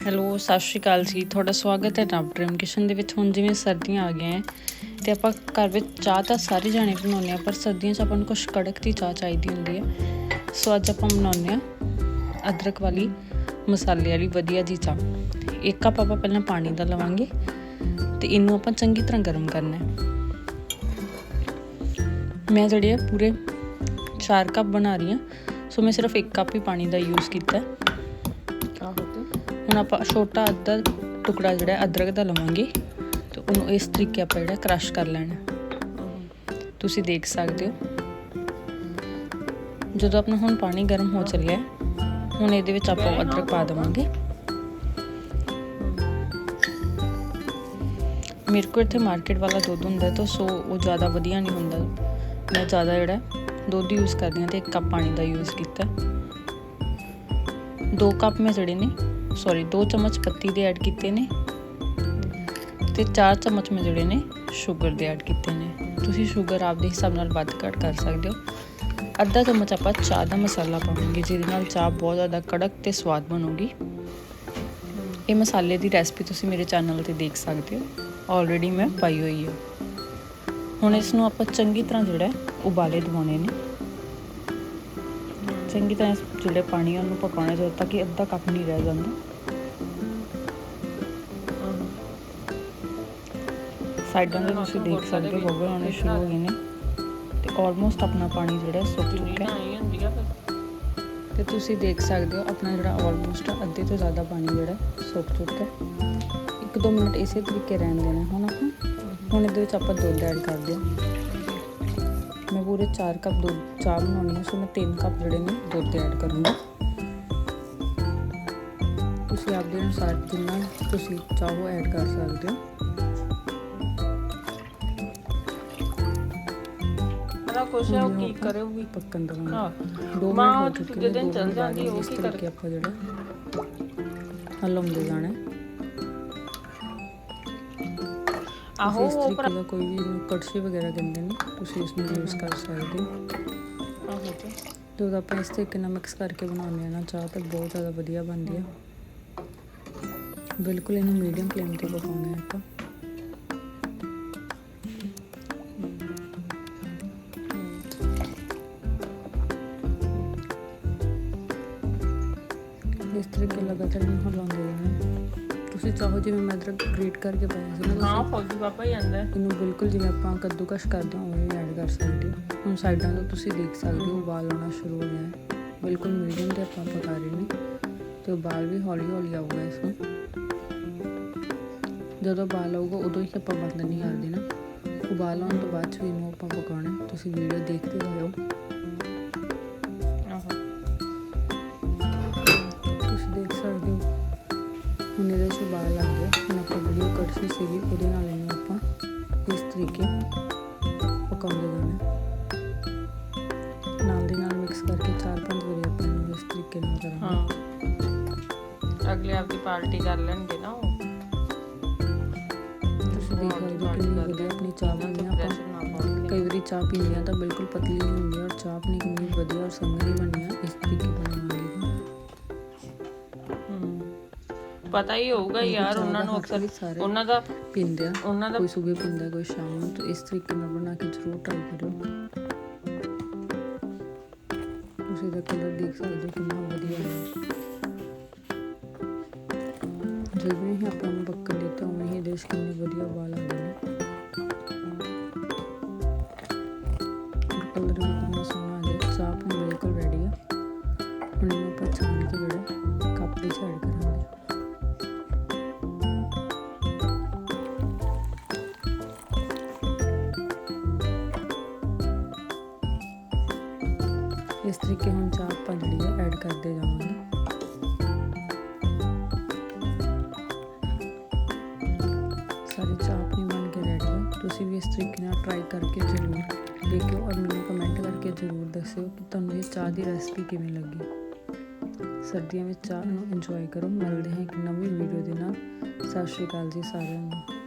Hello, ਸਤਿ ਸ਼੍ਰੀ ਅਕਾਲ ਜੀ। ਤੁਹਾਡਾ ਸਵਾਗਤ ਹੈ ਨਵ ਡ੍ਰੀਮ ਕਿਚਨ ਦੇ ਵਿੱਚ। ਹੁਣ ਜਿਵੇਂ ਸਰਦੀਆਂ ਆ ਗਈਆਂ ਹੈ ਤੇ ਆਪਾਂ ਘਰ ਵਿੱਚ ਚਾਹ ਤਾਂ ਸਾਰੇ ਜਾਣੇ ਬਣਾਉਂਦੇ ਆ ਪਰ ਸਰਦੀਆਂ 'ਚ ਆਪਾਂ ਨੂੰ ਕੁਝ ਕੜਕ ਦੀ ਚਾਹ ਚਾਹੀਦੀ ਹੁੰਦੀ ਹੈ। ਸੋ ਅੱਜ ਆਪਾਂ ਬਣਾਉਂਦੇ ਆ ਅਦਰਕ ਵਾਲੀ, ਮਸਾਲੇ ਵਾਲੀ ਵਧੀਆ ਜੀ ਚਾਹ। ਇੱਕ ਕੱਪ ਆਪਾਂ ਪਹਿਲਾਂ ਪਾਣੀ ਦਾ ਲਵਾਂਗੇ ਤੇ ਇਹਨੂੰ ਆਪਾਂ ਚੰਗੀ ਤਰ੍ਹਾਂ ਗਰਮ ਕਰਨਾ ਹੈ। ਮੈਂ ਜਿਹੜੇ ਆ ਪੂਰੇ 4 ਕੱਪ ਬਣਾ ਰਹੀ ਹਾਂ, ਸੋ ਮੈਂ ਸਿਰਫ 1 ਕੱਪ ਹੀ ਪਾਣੀ ਦਾ ਯੂਜ਼ ਕੀਤਾ ਹੁਣ ਆਪਾਂ ਛੋਟਾ ਅੱਧਾ ਟੁਕੜਾ ਜਿਹੜਾ ਅਦਰਕ ਦਾ ਲਵਾਂਗੇ ਤੇ ਉਹਨੂੰ ਇਸ ਤਰੀਕੇ ਆਪਾਂ ਜਿਹੜਾ ਕ੍ਰਸ਼ ਕਰ ਲੈਣਾ ਤੁਸੀਂ ਦੇਖ ਸਕਦੇ ਹੋ। ਜਦੋਂ ਆਪਣਾ ਹੁਣ ਪਾਣੀ ਗਰਮ ਹੋ ਚੱਲਿਆ ਹੁਣ ਇਹਦੇ ਵਿੱਚ ਆਪਾਂ ਅਦਰਕ ਪਾ ਦੇਵਾਂਗੇ। ਮੇਰੇ ਕੋਲ ਇੱਥੇ ਮਾਰਕੀਟ ਵਾਲਾ ਦੁੱਧ ਹੁੰਦਾ ਤਾਂ ਸੋ ਉਹ ਜ਼ਿਆਦਾ ਵਧੀਆ ਨਹੀਂ ਹੁੰਦਾ। ਮੈਂ ਜ਼ਿਆਦਾ ਜਿਹੜਾ ਦੁੱਧ ਯੂਜ਼ ਕਰਦੀ ਹਾਂ ਤੇ ਇੱਕ ਕੱਪ ਪਾਣੀ ਦਾ ਯੂਜ਼ ਕੀਤਾ। ਦੋ ਕੱਪ ਮੈਂ ਜਿਹੜੇ ਨੇ ਸੌਰੀ 2 ਚਮਚ ਪੱਤੀ ਦੇ ਐਡ ਕੀਤੇ ਨੇ ਤੇ 4 ਚਮਚ ਮੈਂ ਜਿਹੜੇ ਨੇ ਸ਼ੂਗਰ ਦੇ ਐਡ ਕੀਤੇ ਨੇ। ਤੁਸੀਂ ਸ਼ੂਗਰ ਆਪਦੇ ਹਿਸਾਬ ਨਾਲ ਵੱਧ ਘੱਟ ਕਰ ਸਕਦੇ ਹੋ। ਅੱਧਾ ਚਮਚ ਆਪਾਂ ਚਾਹ ਦਾ ਮਸਾਲਾ ਪਾਵਾਂਗੇ, ਜਿਹਦੇ ਨਾਲ ਚਾਹ ਬਹੁਤ ਜ਼ਿਆਦਾ ਕੜਕ ਤੇ ਸਵਾਦ ਬਣੂਗੀ। ਇਹ ਮਸਾਲੇ ਦੀ ਰੈਸਪੀ ਤੁਸੀਂ ਮੇਰੇ ਚੈਨਲ ਤੇ ਦੇਖ ਸਕਦੇ ਹੋ। ਆਲਰੇਡੀ ਮੈਂ ਪਾਈ ਹੋਈ ਹੈ। ਹੁਣ ਇਸ ਨੂੰ ਆਪਾਂ ਚੰਗੀ ਤਰ੍ਹਾਂ ਜਿਹੜਾ ਉਬਾਲੇ ਦਿਵਾਉਣੇ ਨੇ। ਚੰਗੀ ਤਰ੍ਹਾਂ ਇਸ ਜਿਹੜੇ ਪਾਣੀ ਉਹਨੂੰ ਪਕਾਉਣਾ ਜਦੋਂ ਤੱਕ ਕਿ ਅੱਧਾ ਕੱਪ ਨਹੀਂ ਰਹਿ ਜਾਂਦਾ। ਸਾਈਡਾਂ ਤੇ ਤੁਸੀਂ ਦੇਖ ਸਕਦੇ ਹੋ ਬਬਲ ਆਉਣੇ ਸ਼ੁਰੂ ਹੋ ਗਏ ਨੇ। ਤੇ ਆਲਮੋਸਟ ਆਪਣਾ ਪਾਣੀ ਜਿਹੜਾ ਸੁੱਕ ਚੁੱਕਾ ਹੈ। ਤੇ ਤੁਸੀਂ ਦੇਖ ਸਕਦੇ ਹੋ ਆਪਣਾ ਜਿਹੜਾ ਆਲਮੋਸਟ ਅੱਧੇ ਤੋਂ ਜ਼ਿਆਦਾ ਪਾਣੀ ਜਿਹੜਾ ਸੁੱਕ ਚੁੱਕਾ ਹੈ। ਇੱਕ ਦੋ ਮਿੰਟ ਇਸੇ ਤਰੀਕੇ ਰਹਿਣ ਦੇਣਾ ਹੁਣ ਆਪਾਂ। ਹੁਣ ਇਹਦੇ ਵਿੱਚ ਆਪਾਂ ਦੁੱਧ ਐਡ ਕਰਦੇ ਹਾਂ। ਮੈਂ ਪੂਰੇ 4 ਕੱਪ ਦੁੱਧ ਚਾਹ ਬਣਾਉਣੀ ਹੈ ਸੋ ਮੈਂ 3 ਕੱਪ ਜਿਹੜੇ ਨੇ ਦੁੱਧ ਐਡ ਕਰੂੰਗੀ। ਤੁਸੀਂ ਆਪਦੇ ਅਨੁਸਾਰ ਜਿੰਨਾ ਤੁਸੀਂ ਚਾਹੋ ਐਡ ਕਰ ਸਕਦੇ ਹੋ। ਮੇਰਾ ਕੁਛ ਹੈ ਉਹ ਕੀ ਕਰੇਗੀ? ਪੱਕਣ ਦਵਾਂਗੇ ਹਾਂ। ਦੋ ਮਿੰਟ ਹੋ ਉਹ ਚੁੱਕੇ ਨੇ ਦਿਨ ਦੋ ਚੱਲ ਮਿੰਟ ਬਾਅਦ ਜਾਂਦੀ, ਉਹ ਕੀ ਤਰੀਕੇ ਆਪਾਂ ਜਿਹੜਾ ਹਲਾਉਂਦੇ ਜਾਣਾ ਆਹੋ ਇਸ ਉਹ ਤਰੀਕੇ ਦਾ ਕੋਈ ਵੀ ਇਹਨੂੰ ਕੜਛੀ ਵਗੈਰਾ ਕਹਿੰਦੇ ਨੇ ਤੁਸੀਂ ਇਸ ਨੂੰ ਯੂਜ਼ ਕਰ ਸਕਦੇ ਹੋ। ਆਹੋ ਤੇ ਜਦੋਂ ਆਪਾਂ ਇਸ ਤਰੀਕੇ ਨਾਲ ਮਿਕਸ ਕਰਕੇ ਬਣਾਉਂਦੇ ਆ ਨਾ ਚਾਹ ਤਾਂ ਬਹੁਤ ਜ਼ਿਆਦਾ ਵਧੀਆ ਬਣਦੀ ਆ। ਬਿਲਕੁਲ ਇਹਨੂੰ ਮੀਡੀਅਮ ਫਲੇਮ ਤੇ ਪਕਾਉਣਾ ਹੈ ਆਪਾਂ। ਇਸ ਤਰੀਕੇ ਲਗਾਤਾਰ ਇਹਨੂੰ ਹਿਲਾਉਂਦੇ ਰਹਿਣਾ। ਤੁਸੀਂ ਚਾਹੋ ਜਿਵੇਂ ਮੈਂ ਅਦਰਕ ਗ੍ਰੇਟ ਕਰਕੇ ਪਾਇਆ ਸੀ ਨਾ ਹਾਂ ਫੌਜੀ ਪਾਪਾ ਹੀ ਆਂਦਾ ਇਹਨੂੰ ਬਿਲਕੁਲ ਜਿਵੇਂ ਆਪਾਂ ਕੱਦੂਕਸ਼ ਕਰਦੇ ਹਾਂ ਉਵੇਂ ਐਡ ਕਰ ਸਕਦੇ ਹੋ। ਹੁਣ ਸਾਈਡਾਂ ਤੋਂ ਤੁਸੀਂ ਦੇਖ ਸਕਦੇ ਹੋ ਉਬਾਲ ਆਉਣਾ ਸ਼ੁਰੂ ਹੋ ਗਿਆ ਹੈ। ਬਿਲਕੁਲ ਮੀਡੀਅਮ ਤੇ ਆਪਾਂ ਪਕਾ ਰਹੇ ਨੇ। ਤੇ ਉਬਾਲ ਵੀ ਹੌਲੀ ਹੌਲੀ ਆਊਗਾ ਇਸ ਨੂੰ। ਜਦੋਂ ਉਬਾਲ ਆਊਗਾ ਉਦੋਂ ਹੀ ਆਪਾਂ ਬੰਦ ਨਹੀਂ ਕਰ ਦੇਣਾ ਉਬਾਲ ਆਉਣ ਤੋਂ ਬਾਅਦ ਵੀ ਇਹਨੂੰ ਆਪਾਂ ਪਕਾਉਣਾ। ਤੁਸੀਂ ਵੀਡੀਓ ਦੇਖਦੇ ਰਹੋ। ਜਿਹੜੀ ਉਹ ਕੜਛੀ ਸੀਗੀ ਉਹਦੇ ਨਾਲ ਇਹਨੂੰ ਆਪਾਂ ਇਸ ਤਰੀਕੇ ਪਕਾਉਂਦੇ ਜਾਣਾ ਨਾਲ ਦੇ ਨਾਲ ਮਿਕਸ ਕਰਕੇ ਚਾਰ ਪੰਜ ਵਾਰੀ ਆਪਾਂ ਇਹਨੂੰ ਇਸ ਤਰੀਕੇ ਨਾਲ ਕਰਾਂਗੇ ਹਾਂ ਅਗਲੇ ਆਪਦੀ ਪਾਰਟੀ ਕਰ ਲੈਣਗੇ ਨਾ ਉਹ ਤੁਸੀਂ ਦੇਖ ਸਕਦੇ ਹੋ ਕਿੰਨੀ ਵਧੀਆ ਆਪਣੀ ਚਾਹ ਬਣੀ ਆ ਆਪਾਂ ਪ੍ਰੈਸ਼ਰ ਨਾ ਪਾਓ ਕਈ ਵਾਰੀ ਚਾਹ ਪੀਂਦੇ ਆ ਤਾਂ ਬਿਲਕੁਲ ਪਤਲੀ ਨਹੀਂ ਹੁੰਦੀ ਔਰ ਚਾਹ ਆਪਣੀ ਕਿੰਨੀ ਵਧੀਆ ਔਰ ਸੰਘਣੀ ਬਣੀ ਆ ਇਸ ਤਰੀਕੇ ਬਣਾਵਾਂਗੇ ਹਮ। ਪਤਾ ਹੀ ਹੋਊਗਾ ਯਾਰ ਉਹਨਾਂ ਨੂੰ ਅਕਸਰ ਸਾਰੇ ਉਹਨਾਂ ਦਾ ਪੀਂਦੇ ਆ। ਉਹਨਾਂ ਦਾ ਕੋਈ ਸੁਬਹ ਪੀਂਦਾ ਕੋਈ ਸ਼ਾਮ ਨੂੰ ਤਾਂ ਇਸ ਤਰੀਕੇ ਨਾਲ ਬਣਾ ਕੇ ਜ਼ਰੂਰ ਟਰਾਈ ਕਰਿਓ। ਤੁਸੀਂ ਦਾ ਕਲਰ ਦੇਖ ਸਕਦੇ ਹੋ ਕਿੰਨਾ ਵਧੀਆ ਹੈ। ਜਿਵੇਂ ਹੀ ਆਪਾਂ ਨੂੰ ਪੱਕਣ ਦਿੱਤਾ ਉਵੇਂ ਹੀ ਦੇਸ਼ ਕਿੰਨੇ ਵਧੀਆ ਉਬਾਲ ਆਉਂਦੇ ਨੇ ਕਲਰ ਵੀ ਕਿੰਨਾ ਸੋਹਣਾ ਆ ਗਿਆ ਚਾਹ ਆਪਣੀ ਬਿਲਕੁਲ ਰੈਡੀ ਆ। ਹੁਣ ਇਹਨੂੰ ਆਪਾਂ ਛਾਣ ਕੇ ਜਿਹੜਾ ਕੱਪ ਵਿੱਚ ਐਡ ਇਸ ਤਰੀਕੇ ਹੁਣ ਚਾਹ ਆਪਾਂ ਜਿਹੜੀ ਹੈ ਐਡ ਕਰਦੇ ਜਾਵਾਂਗੇ। ਸਾਰੀ ਚਾਹ ਆਪਣੀ ਬਣ ਕੇ ਰੈਡੀ ਹੈ। ਤੁਸੀਂ ਵੀ ਇਸ ਤਰੀਕੇ ਨਾਲ ਟਰਾਈ ਕਰਕੇ ਜ਼ਰੂਰ ਦੇਖਿਓ ਔਰ ਮੈਨੂੰ ਕਮੈਂਟ ਕਰਕੇ ਜ਼ਰੂਰ ਦੱਸਿਓ ਕਿ ਤੁਹਾਨੂੰ ਇਹ ਚਾਹ ਦੀ ਰੈਸਪੀ ਕਿਵੇਂ ਲੱਗੀ। ਸਰਦੀਆਂ ਵਿੱਚ ਚਾਹ ਨੂੰ ਇੰਜੋਏ ਕਰੋ। ਮਿਲਦੇ ਹਾਂ ਇੱਕ ਨਵੀਂ ਵੀਡੀਓ ਦੇ ਨਾਲ। ਸਤਿ ਸ਼੍ਰੀ ਅਕਾਲ ਜੀ ਸਾਰਿਆਂ ਨੂੰ।